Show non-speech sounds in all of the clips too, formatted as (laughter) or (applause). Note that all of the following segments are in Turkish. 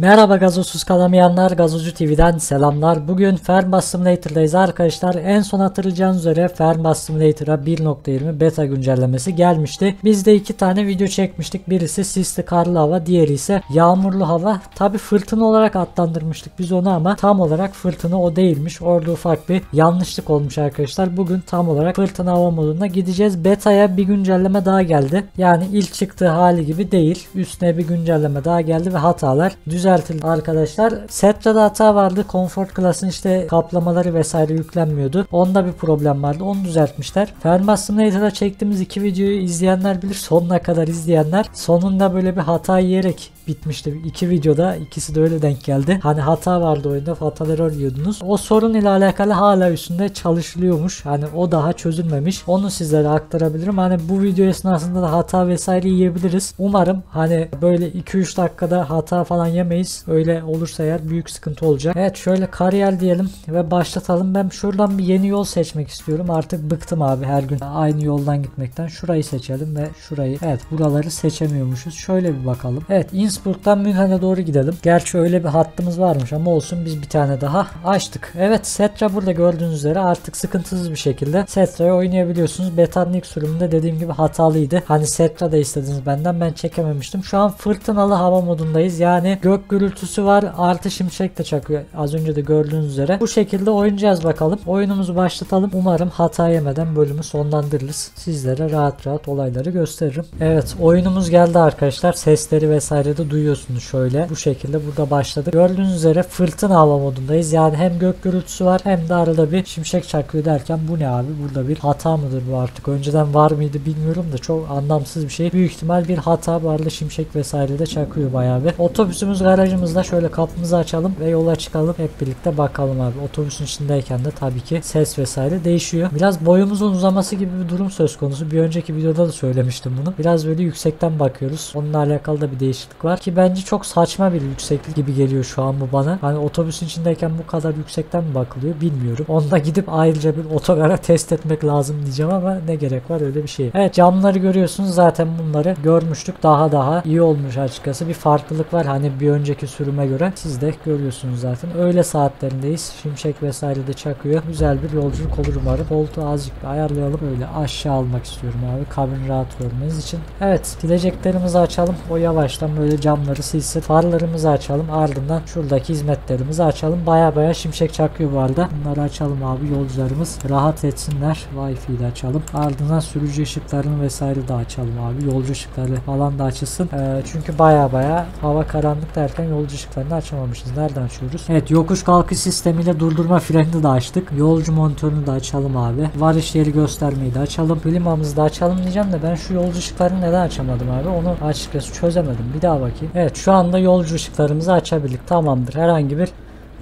Merhaba gazozsuz kalamayanlar Gazozu TV'den selamlar. Bugün Fernbus Simulator'dayız arkadaşlar. En son hatırlayacağınız üzere Fernbus Simulator'a 1.20 beta güncellemesi gelmişti. Biz de iki tane video çekmiştik. Birisi sisli karlı hava, diğeri ise yağmurlu hava. Tabi fırtına olarak adlandırmıştık biz onu ama tam olarak fırtına o değilmiş. Orada ufak bir yanlışlık olmuş arkadaşlar. Bugün tam olarak fırtına hava moduna gideceğiz. Beta'ya bir güncelleme daha geldi. Yani ilk çıktığı hali gibi değil. Üstüne bir güncelleme daha geldi ve hatalar düzeltildi arkadaşlar. Setra'da hata vardı. Comfort Class'ın işte kaplamaları vesaire yüklenmiyordu. Onda bir problem vardı. Onu düzeltmişler. Fernbus Simulator'da çektiğimiz iki videoyu izleyenler bilir. Sonuna kadar izleyenler. Sonunda böyle bir hata yiyerek bitmişti. İki videoda ikisi de öyle denk geldi. Hani hata vardı oyunda hataları arıyordunuz. O sorun ile alakalı hala üstünde çalışılıyormuş. Hani o daha çözülmemiş. Onu sizlere aktarabilirim. Hani bu video esnasında da hata vesaire yiyebiliriz. Umarım hani böyle 2-3 dakikada hata falan yemeyiz. Öyle olursa eğer büyük sıkıntı olacak. Evet şöyle kariyer diyelim ve başlatalım. Ben şuradan bir yeni yol seçmek istiyorum. Artık bıktım abi her gün aynı yoldan gitmekten. Şurayı seçelim ve şurayı. Evet buraları seçemiyormuşuz. Şöyle bir bakalım. Evet Innsbruck'tan Münhen'e doğru gidelim. Gerçi öyle bir hattımız varmış ama olsun biz bir tane daha açtık. Evet Setra burada gördüğünüz üzere artık sıkıntısız bir şekilde Setra'yı oynayabiliyorsunuz. Beta'nın ilk sürümünde dediğim gibi hatalıydı. Hani Setra da istediniz benden ben çekememiştim. Şu an fırtınalı hava modundayız. Yani gök gürültüsü var artı şimşek de çakıyor. Az önce de gördüğünüz üzere. Bu şekilde oynayacağız bakalım. Oyunumuzu başlatalım. Umarım hata yemeden bölümü sonlandırırız. Sizlere rahat rahat olayları gösteririm. Evet oyunumuz geldi arkadaşlar. Sesleri vesaire de duyuyorsunuz şöyle. Bu şekilde burada başladık. Gördüğünüz üzere fırtına hava modundayız. Yani hem gök gürültüsü var hem de arada bir şimşek çakıyor derken bu ne abi? Burada bir hata mıdır bu artık? Önceden var mıydı bilmiyorum da çok anlamsız bir şey. Büyük ihtimal bir hata varlı şimşek vesaire de çakıyor bayağı bir. Otobüsümüz garajımızda şöyle kapımızı açalım ve yola çıkalım. Hep birlikte bakalım abi. Otobüsün içindeyken de tabii ki ses vesaire değişiyor. Biraz boyumuzun uzaması gibi bir durum söz konusu. Bir önceki videoda da söylemiştim bunu. Biraz böyle yüksekten bakıyoruz. Onunla alakalı da bir değişiklik var ki bence çok saçma bir yükseklik gibi geliyor şu an bu bana. Hani otobüsün içindeyken bu kadar yüksekten mi bakılıyor bilmiyorum. Onda gidip ayrıca bir otogara (laughs) test etmek lazım diyeceğim ama ne gerek var öyle bir şey. Evet camları görüyorsunuz zaten bunları görmüştük. Daha daha iyi olmuş açıkçası. Bir farklılık var hani bir önceki sürüme göre. Siz de görüyorsunuz zaten. Öğle saatlerindeyiz. Şimşek vesaire de çakıyor. Güzel bir yolculuk olur umarım. Koltuğu azıcık bir ayarlayalım. Öyle aşağı almak istiyorum abi. Kabin rahat görmeniz için. Evet sileceklerimizi açalım. O yavaştan böyle camları silsin. Farlarımızı açalım. Ardından şuradaki hizmetlerimizi açalım. Baya baya şimşek çakıyor bu arada. Bunları açalım abi. Yolcularımız rahat etsinler. Wi-Fi'yi de açalım. Ardından sürücü ışıklarını vesaire de açalım abi. Yolcu ışıkları falan da açılsın. Ee, çünkü baya baya hava karanlık derken yolcu ışıklarını açamamışız. Nereden açıyoruz? Evet yokuş kalkış sistemiyle durdurma frenini de açtık. Yolcu monitörünü de açalım abi. Varış yeri göstermeyi de açalım. Klimamızı da açalım diyeceğim de ben şu yolcu ışıklarını neden açamadım abi? Onu açıkçası çözemedim. Bir daha bakayım. Evet şu anda yolcu ışıklarımızı açabildik. Tamamdır. Herhangi bir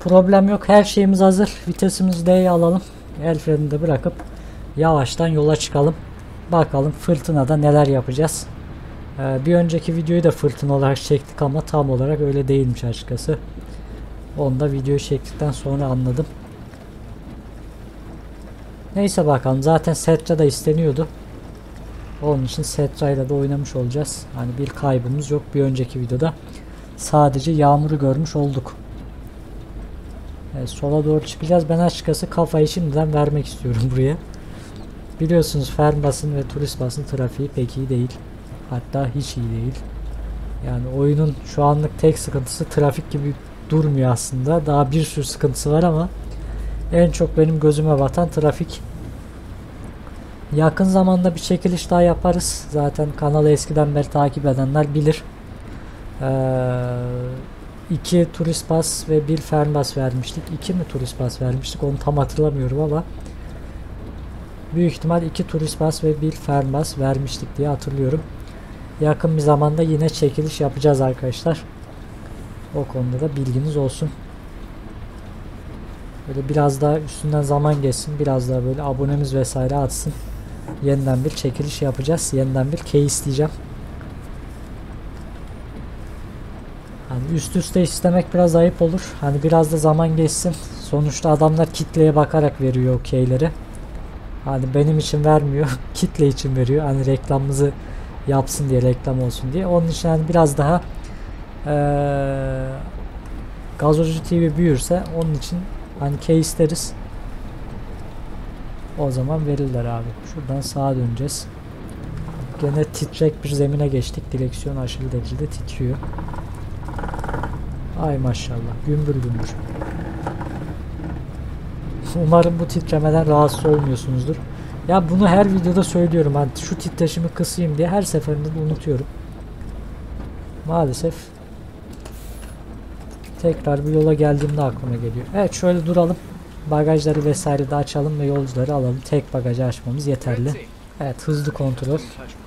problem yok. Her şeyimiz hazır. Vitesimizi D'ye alalım. El frenini de bırakıp yavaştan yola çıkalım. Bakalım fırtınada neler yapacağız. Ee, bir önceki videoyu da fırtına olarak çektik ama tam olarak öyle değilmiş açıkçası. Onu da videoyu çektikten sonra anladım. Neyse bakalım zaten Setra da isteniyordu. Onun için Setra ile de oynamış olacağız. Hani bir kaybımız yok bir önceki videoda. Sadece yağmuru görmüş olduk. Evet, sola doğru çıkacağız. Ben açıkçası kafayı şimdiden vermek istiyorum (laughs) buraya. Biliyorsunuz Fernbus'un ve turist basın trafiği pek iyi değil. Hatta hiç iyi değil. Yani oyunun şu anlık tek sıkıntısı trafik gibi durmuyor aslında. Daha bir sürü sıkıntısı var ama en çok benim gözüme batan trafik. Yakın zamanda bir çekiliş daha yaparız. Zaten kanalı eskiden beri takip edenler bilir. Ee, iki turist bas ve bir fernbas vermiştik. İki mi turist bas vermiştik onu tam hatırlamıyorum ama büyük ihtimal iki turist bas ve bir fernbas vermiştik diye hatırlıyorum. Yakın bir zamanda yine çekiliş yapacağız arkadaşlar. O konuda da bilginiz olsun. Böyle biraz daha üstünden zaman geçsin. Biraz daha böyle abonemiz vesaire atsın. Yeniden bir çekiliş yapacağız. Yeniden bir key isteyeceğim. Hani üst üste istemek biraz ayıp olur. Hani biraz da zaman geçsin. Sonuçta adamlar kitleye bakarak veriyor o keyleri. Hani benim için vermiyor. (laughs) Kitle için veriyor. Hani reklamımızı yapsın diye reklam olsun diye. Onun için hani biraz daha ee, Gazocu TV büyürse onun için hani key isteriz. O zaman verirler abi. Şuradan sağa döneceğiz. Gene titrek bir zemine geçtik. Direksiyon aşırı derecede titriyor. Ay maşallah. Gümbür gümbür. Umarım bu titremeden rahatsız olmuyorsunuzdur. Ya bunu her videoda söylüyorum. Hani şu titreşimi kısayım diye her seferinde de unutuyorum. Maalesef tekrar bir yola geldiğimde aklıma geliyor. Evet şöyle duralım. Bagajları vesaire de açalım ve yolcuları alalım. Tek bagajı açmamız yeterli. Evet hızlı kontrol.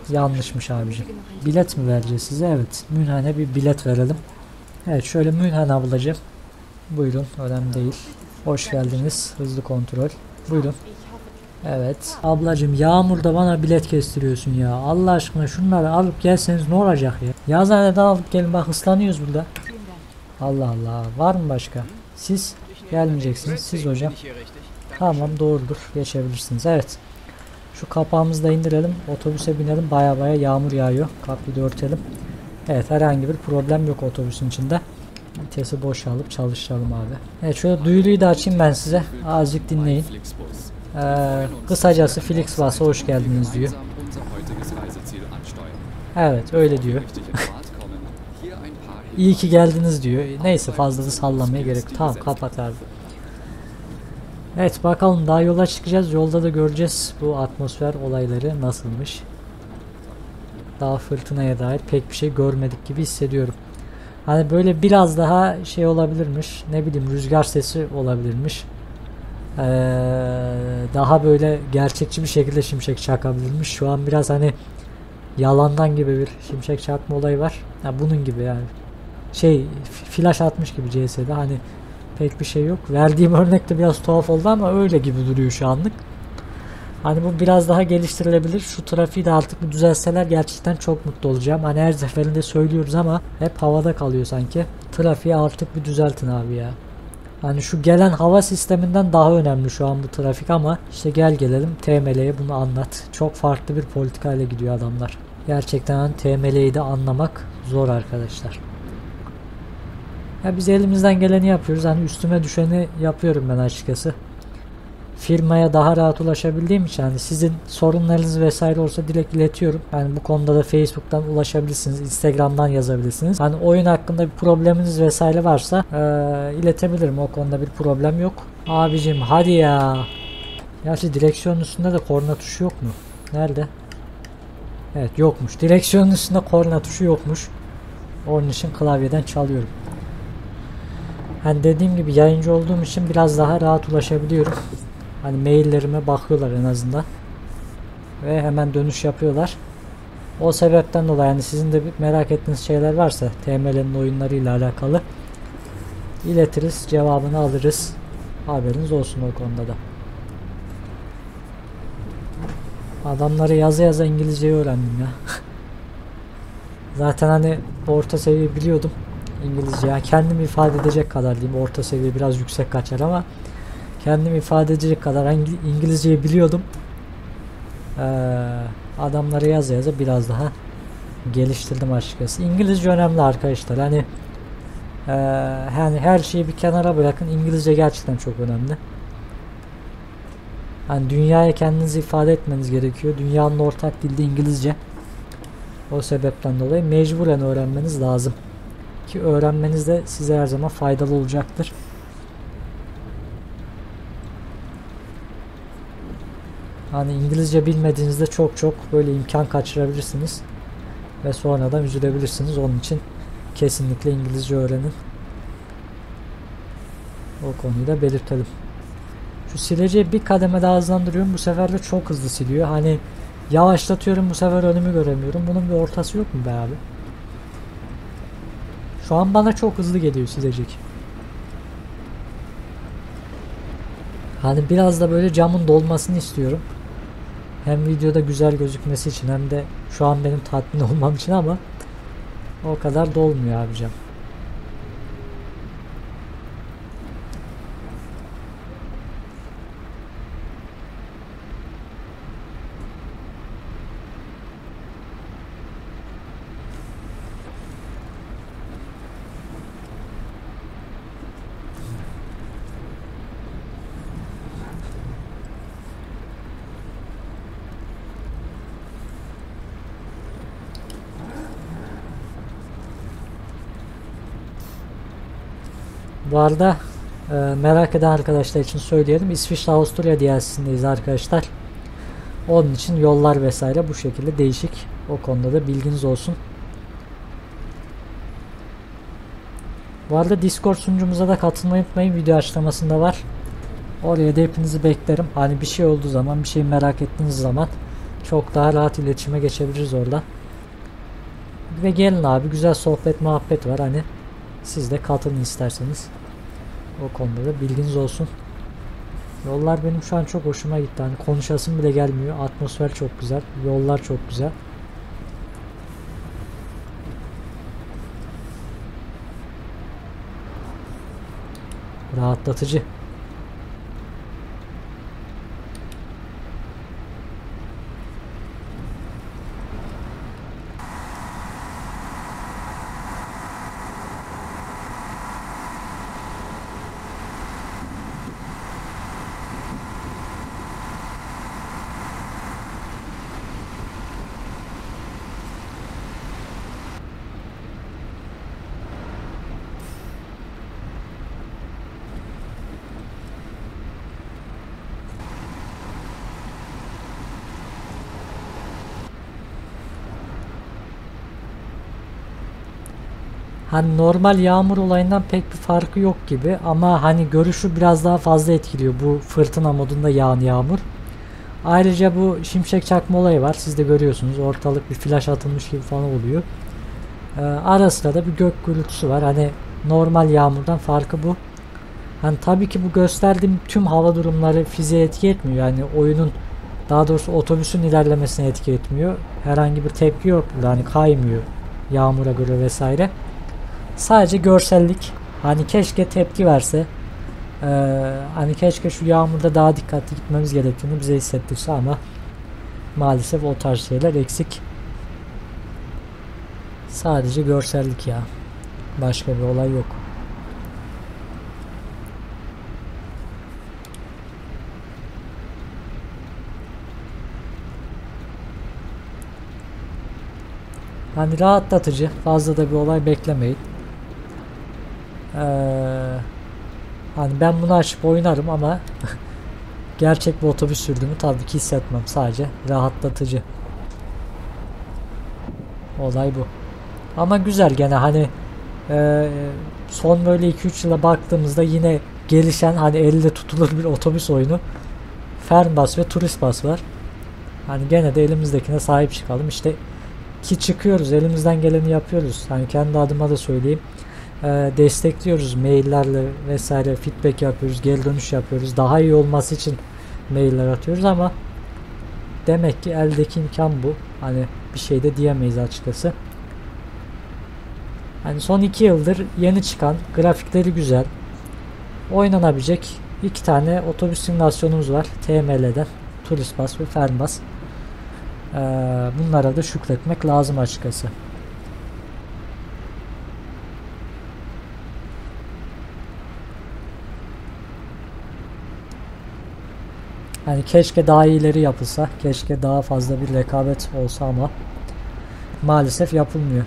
Yanlışmış abicim. Bilet mi vereceğiz size? Evet. Münhan'e bir bilet verelim. Evet şöyle Münhan ablacığım. Buyurun önemli değil. Hoş geldiniz. Hızlı kontrol. Buyurun. Evet. Ablacığım yağmurda bana bilet kestiriyorsun ya. Allah aşkına şunları alıp gelseniz ne olacak ya? Yazıhaneden alıp gelin bak ıslanıyoruz burada. Allah Allah. Var mı başka? Siz gelmeyeceksiniz. Siz hocam. Tamam doğrudur. Geçebilirsiniz. Evet. Şu kapağımızı da indirelim. Otobüse binelim. Baya baya yağmur yağıyor. Kapıyı da örtelim. Evet herhangi bir problem yok otobüsün içinde. Vitesi boşalıp çalıştıralım abi. Evet şöyle duyuruyu da açayım ben size. Azıcık dinleyin. Ee, kısacası Flixbus'a hoş geldiniz diyor. Evet öyle diyor. İyi ki geldiniz diyor. Neyse fazla da sallamaya gerek. Tamam kapat abi. Evet bakalım daha yola çıkacağız. Yolda da göreceğiz bu atmosfer olayları nasılmış. Daha fırtınaya dair pek bir şey görmedik gibi hissediyorum. Hani böyle biraz daha şey olabilirmiş. Ne bileyim rüzgar sesi olabilirmiş. Ee, daha böyle gerçekçi bir şekilde şimşek çakabilirmiş. Şu an biraz hani yalandan gibi bir şimşek çakma olayı var. Ya bunun gibi yani. Şey flash atmış gibi CS'de hani pek bir şey yok. Verdiğim (laughs) örnek de biraz tuhaf oldu ama öyle gibi duruyor şu anlık. Hani bu biraz daha geliştirilebilir. Şu trafiği de artık bir düzelseler gerçekten çok mutlu olacağım. Hani her seferinde söylüyoruz ama hep havada kalıyor sanki. Trafiği artık bir düzeltin abi ya. Hani şu gelen hava sisteminden daha önemli şu an bu trafik ama işte gel gelelim TML'ye bunu anlat. Çok farklı bir politikayla gidiyor adamlar. Gerçekten TML'yi de anlamak zor arkadaşlar. Ya biz elimizden geleni yapıyoruz. Hani üstüme düşeni yapıyorum ben açıkçası. Firmaya daha rahat ulaşabildiğim için hani sizin sorunlarınız vesaire olsa direkt iletiyorum. Yani bu konuda da Facebook'tan ulaşabilirsiniz. Instagram'dan yazabilirsiniz. Hani oyun hakkında bir probleminiz vesaire varsa ee, iletebilirim. O konuda bir problem yok. Abicim hadi ya. Gerçi direksiyonun üstünde de korna tuşu yok mu? Nerede? Evet yokmuş. Direksiyonun üstünde korna tuşu yokmuş. Onun için klavyeden çalıyorum. Hani dediğim gibi yayıncı olduğum için biraz daha rahat ulaşabiliyorum. Hani maillerime bakıyorlar en azından. Ve hemen dönüş yapıyorlar. O sebepten dolayı yani sizin de merak ettiğiniz şeyler varsa TML'nin oyunlarıyla alakalı iletiriz, cevabını alırız. Haberiniz olsun o konuda da. Adamları yaza yaza İngilizceyi öğrendim ya. (laughs) Zaten hani orta seviye biliyordum İngilizce. Yani kendimi ifade edecek kadar diyeyim. Orta seviye biraz yüksek kaçar ama kendimi ifade edecek kadar İngilizceyi biliyordum. Ee, adamları yaza yaza biraz daha geliştirdim açıkçası. İngilizce önemli arkadaşlar. Hani e, her şeyi bir kenara bırakın. İngilizce gerçekten çok önemli. Hani dünyaya kendinizi ifade etmeniz gerekiyor. Dünyanın ortak dilde İngilizce. O sebepten dolayı mecburen öğrenmeniz lazım. Ki öğrenmeniz de size her zaman faydalı olacaktır. Hani İngilizce bilmediğinizde çok çok böyle imkan kaçırabilirsiniz. Ve sonradan üzülebilirsiniz. Onun için kesinlikle İngilizce öğrenin. O konuyu da belirtelim. Şu sileceği bir kademe daha hızlandırıyorum. Bu sefer de çok hızlı siliyor. Hani yavaşlatıyorum bu sefer önümü göremiyorum. Bunun bir ortası yok mu be abi? Şu an bana çok hızlı geliyor silecek. Hani biraz da böyle camın dolmasını istiyorum. Hem videoda güzel gözükmesi için hem de şu an benim tatmin (laughs) olmam için ama o kadar dolmuyor abi cam. Bu arada e, merak eden arkadaşlar için söyleyelim. İsviçre Avusturya DLC'sindeyiz arkadaşlar. Onun için yollar vesaire bu şekilde değişik. O konuda da bilginiz olsun. Bu arada Discord sunucumuza da katılmayı unutmayın. Video açıklamasında var. Oraya da hepinizi beklerim. Hani bir şey olduğu zaman, bir şey merak ettiğiniz zaman çok daha rahat iletişime geçebiliriz orada. Ve gelin abi güzel sohbet muhabbet var. Hani siz de katılın isterseniz. O konuda da bilginiz olsun. Yollar benim şu an çok hoşuma gitti. Hani konuşasım bile gelmiyor. Atmosfer çok güzel. Yollar çok güzel. Rahatlatıcı. Hani normal yağmur olayından pek bir farkı yok gibi ama hani görüşü biraz daha fazla etkiliyor bu fırtına modunda yağan yağmur. Ayrıca bu şimşek çakma olayı var. Siz de görüyorsunuz. Ortalık bir flash atılmış gibi falan oluyor. Ee, ara sıra da bir gök gürültüsü var. Hani normal yağmurdan farkı bu. Hani tabii ki bu gösterdiğim tüm hava durumları fiziğe etki etmiyor. Yani oyunun daha doğrusu otobüsün ilerlemesine etki etmiyor. Herhangi bir tepki yok. Yani kaymıyor yağmura göre vesaire. Sadece görsellik. Hani keşke tepki verse. Ee, hani keşke şu yağmurda daha dikkatli gitmemiz gerektiğini bize hissettirse ama maalesef o tarz şeyler eksik. Sadece görsellik ya. Başka bir olay yok. Hani rahatlatıcı. Fazla da bir olay beklemeyin. Ee, hani ben bunu açıp oynarım ama (laughs) gerçek bir otobüs sürdüğümü tabii ki hissetmem. Sadece rahatlatıcı. Olay bu. Ama güzel gene hani e, son böyle 2-3 yıla baktığımızda yine gelişen hani elde tutulur bir otobüs oyunu. Fernbus ve Turist Bus var. Hani gene de elimizdekine sahip çıkalım. İşte ki çıkıyoruz elimizden geleni yapıyoruz. Hani kendi adıma da söyleyeyim. Ee, destekliyoruz maillerle vesaire feedback yapıyoruz, geri dönüş yapıyoruz. Daha iyi olması için mailler atıyoruz ama demek ki eldeki imkan bu. Hani bir şey de diyemeyiz açıkçası. Hani son iki yıldır yeni çıkan grafikleri güzel. Oynanabilecek iki tane otobüs simülasyonumuz var. TML'den. Turist Bus ve Fernbus. Ee, bunlara da şükretmek lazım açıkçası. Yani keşke daha iyileri yapılsa, keşke daha fazla bir rekabet olsa ama maalesef yapılmıyor.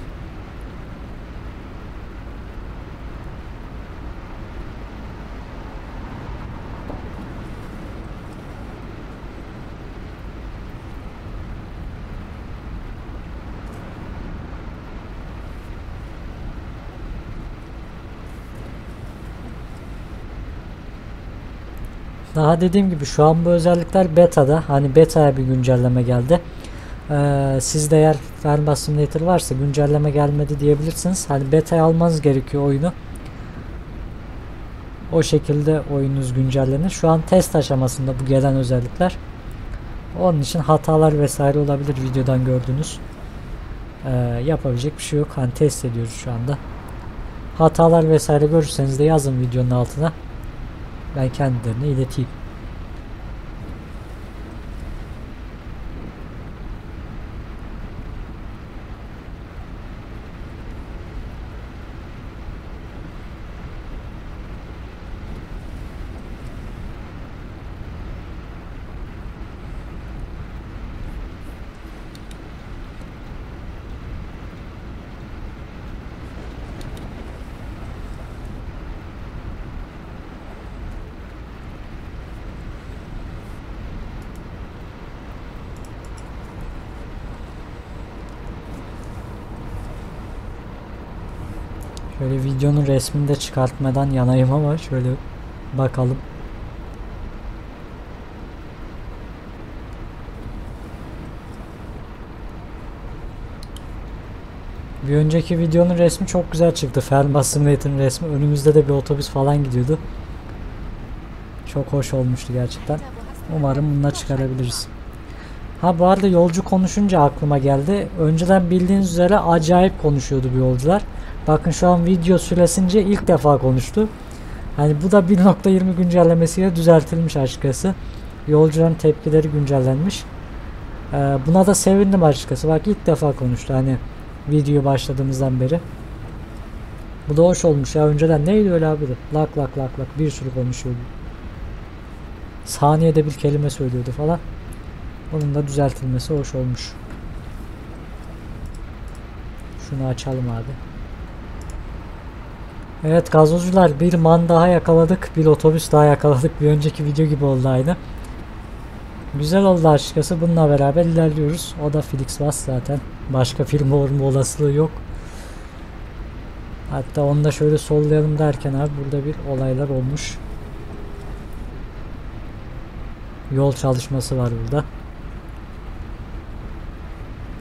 Daha dediğim gibi şu an bu özellikler beta'da. Hani beta'ya bir güncelleme geldi. Ee, sizde eğer Fernbus Simulator varsa güncelleme gelmedi diyebilirsiniz. Hani beta'ya almanız gerekiyor oyunu. O şekilde oyununuz güncellenir. Şu an test aşamasında bu gelen özellikler. Onun için hatalar vesaire olabilir videodan gördüğünüz. Ee, yapabilecek bir şey yok. Hani test ediyoruz şu anda. Hatalar vesaire görürseniz de yazın videonun altına ben kendilerine ileteyim. Şöyle videonun resmini de çıkartmadan yanayım ama şöyle bakalım. Bir önceki videonun resmi çok güzel çıktı. Fernbus Simulator'ın resmi. Önümüzde de bir otobüs falan gidiyordu. Çok hoş olmuştu gerçekten. Umarım bununla çıkarabiliriz. Ha bu arada yolcu konuşunca aklıma geldi. Önceden bildiğiniz üzere acayip konuşuyordu bu yolcular. Bakın şu an video süresince ilk defa konuştu. Hani bu da 1.20 güncellemesiyle düzeltilmiş açıkçası. Yolcuların tepkileri güncellenmiş. Ee, buna da sevindim açıkçası. Bak ilk defa konuştu hani video başladığımızdan beri. Bu da hoş olmuş ya. Önceden neydi öyle abi? Lak lak lak lak bir sürü konuşuyordu. Saniyede bir kelime söylüyordu falan. Onun da düzeltilmesi hoş olmuş. Şunu açalım abi. Evet gazozcular bir man daha yakaladık. Bir otobüs daha yakaladık. Bir önceki video gibi oldu aynı. Güzel oldu açıkçası. Bununla beraber ilerliyoruz. O da Felix Bass zaten. Başka film olma olasılığı yok. Hatta onu da şöyle sollayalım derken abi burada bir olaylar olmuş. Yol çalışması var burada.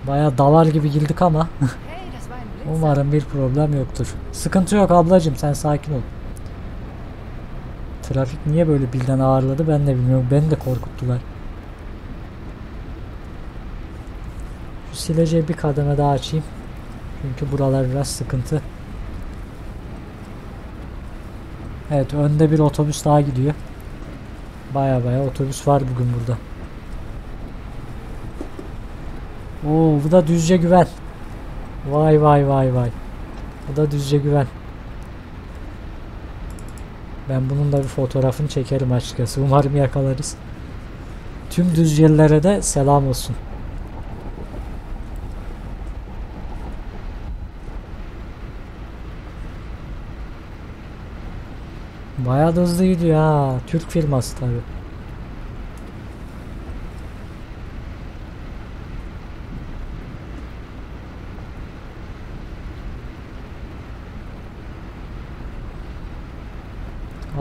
Baya davar gibi girdik ama (laughs) umarım bir problem yoktur. Sıkıntı yok ablacım sen sakin ol. Trafik niye böyle birden ağırladı ben de bilmiyorum. Beni de korkuttular. Şu sileceği bir kademe daha açayım. Çünkü buralar biraz sıkıntı. Evet önde bir otobüs daha gidiyor. Baya baya otobüs var bugün burada. Oo bu da düzce güven. Vay vay vay vay. Bu da düzce güven. Ben bunun da bir fotoğrafını çekerim açıkçası. Umarım yakalarız. Tüm düzcelilere de selam olsun. Bayağı da hızlı gidiyor ha. Türk firması tabi.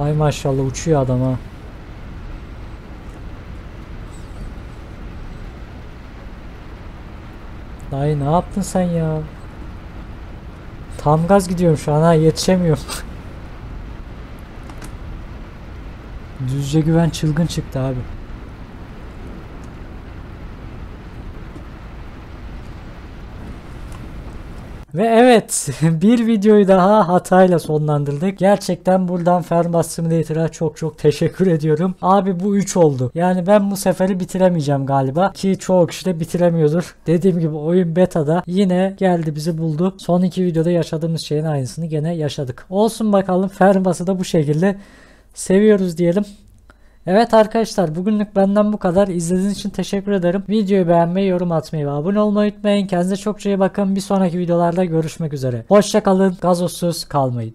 Ay maşallah uçuyor adam ha. Dayı ne yaptın sen ya? Tam gaz gidiyorum şu an ha yetişemiyorum. (laughs) Düzce güven çılgın çıktı abi. Ve evet (laughs) bir videoyu daha hatayla sonlandırdık. Gerçekten buradan Fernbus Simulator'a çok çok teşekkür ediyorum. Abi bu 3 oldu. Yani ben bu seferi bitiremeyeceğim galiba. Ki çoğu kişi de bitiremiyordur. Dediğim gibi oyun beta'da yine geldi bizi buldu. Son iki videoda yaşadığımız şeyin aynısını gene yaşadık. Olsun bakalım Fernbus'ı da bu şekilde seviyoruz diyelim. Evet arkadaşlar bugünlük benden bu kadar. İzlediğiniz için teşekkür ederim. Videoyu beğenmeyi, yorum atmayı ve abone olmayı unutmayın. Kendinize çok iyi bakın. Bir sonraki videolarda görüşmek üzere. Hoşçakalın. Gazozsuz kalmayın.